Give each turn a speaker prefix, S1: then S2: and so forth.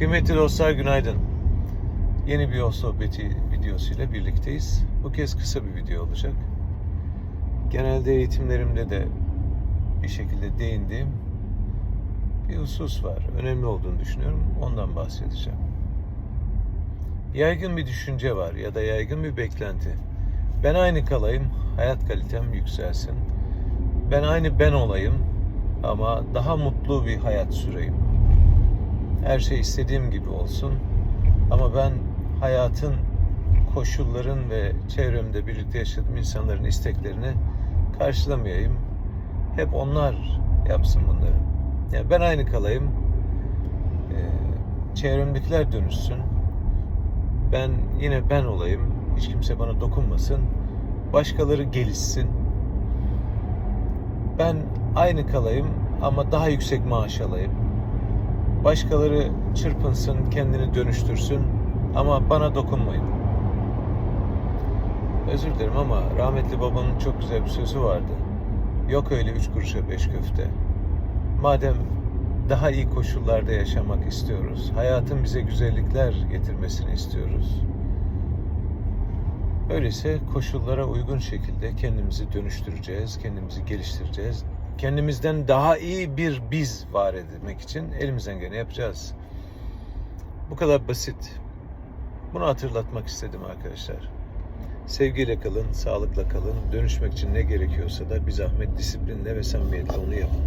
S1: Kıymetli dostlar günaydın. Yeni bir yol sohbeti videosuyla birlikteyiz. Bu kez kısa bir video olacak. Genelde eğitimlerimde de bir şekilde değindiğim bir husus var. Önemli olduğunu düşünüyorum. Ondan bahsedeceğim. Yaygın bir düşünce var ya da yaygın bir beklenti. Ben aynı kalayım, hayat kalitem yükselsin. Ben aynı ben olayım ama daha mutlu bir hayat süreyim. Her şey istediğim gibi olsun ama ben hayatın koşulların ve çevremde birlikte yaşadığım insanların isteklerini karşılamayayım. Hep onlar yapsın bunları. Yani ben aynı kalayım. Ee, çevremdekiler dönüşsün. Ben yine ben olayım. Hiç kimse bana dokunmasın. Başkaları gelişsin. Ben aynı kalayım ama daha yüksek maaş alayım. Başkaları çırpınsın, kendini dönüştürsün ama bana dokunmayın. Özür dilerim ama rahmetli babamın çok güzel bir sözü vardı. Yok öyle üç kuruşa beş köfte. Madem daha iyi koşullarda yaşamak istiyoruz, hayatın bize güzellikler getirmesini istiyoruz. Öyleyse koşullara uygun şekilde kendimizi dönüştüreceğiz, kendimizi geliştireceğiz. Kendimizden daha iyi bir biz var etmek için elimizden geleni yapacağız. Bu kadar basit. Bunu hatırlatmak istedim arkadaşlar. Sevgiyle kalın, sağlıkla kalın. Dönüşmek için ne gerekiyorsa da bir zahmet disiplinle ve samimiyetle onu yapın.